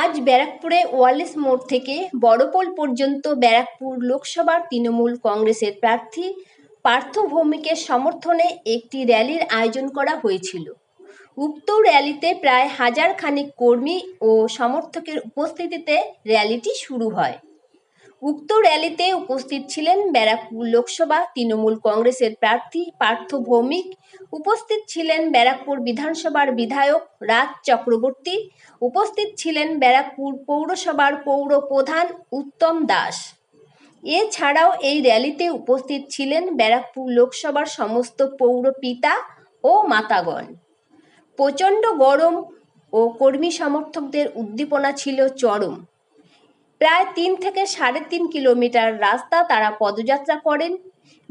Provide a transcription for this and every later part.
আজ ব্যারাকপুরে ওয়ালেস মোড় থেকে বড়পোল পর্যন্ত ব্যারাকপুর লোকসভার তৃণমূল কংগ্রেসের প্রার্থী পার্থ ভৌমিকের সমর্থনে একটি র্যালির আয়োজন করা হয়েছিল। উক্ত র্যালিতে প্রায় হাজার খানিক কর্মী ও সমর্থকের উপস্থিতিতে র্যালিটি শুরু হয়। উক্ত র্যালিতে উপস্থিত ছিলেন ব্যারাকপুর লোকসভা তৃণমূল কংগ্রেসের প্রার্থী পার্থ ভৌমিক, উপস্থিত ছিলেন ব্যারাকপুর বিধানসভার বিধায়ক রাজ চক্রবর্তী, উপস্থিত ছিলেন ব্যারাকপুর পৌরসভার পৌর প্রধান উত্তম দাস। এছাড়াও এই র্যালিতে উপস্থিত ছিলেন ব্যারাকপুর লোকসভার সমস্ত পৌর পিতা ও মাতাগণ। প্রচণ্ড গরম ও কর্মী সমর্থকদের উদ্দীপনা ছিল চরম। প্রায় তিন থেকে সাড়ে তিন কিলোমিটার রাস্তা তারা পদযাত্রা করেন।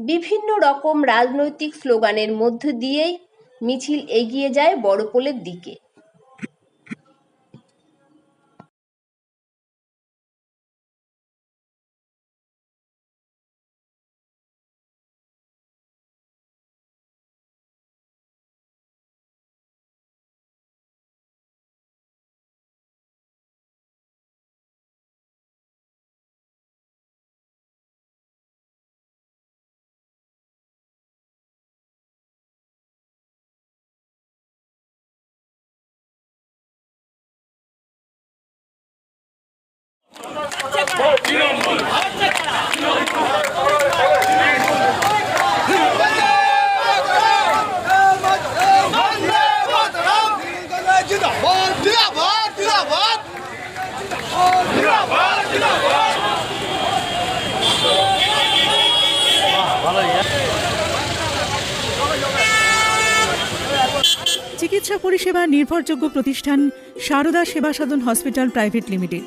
বিভিন্ন রকম রাজনৈতিক স্লোগানের মধ্য দিয়েই মিছিল এগিয়ে যায় বড়পোলের দিকে। চিকিৎসা পরিষেবা নির্ভরযোগ্য প্রতিষ্ঠান Sarada Seva Sadan hospital private limited.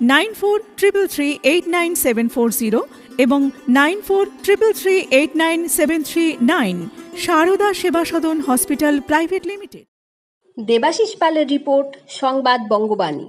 nine four triple three eight nine seven four zero এবং nine four triple three eight nine seven three nine Sarada Seva Sadan hospital private limited. Debashis পালের report, সংবাদ বঙ্গবাণী।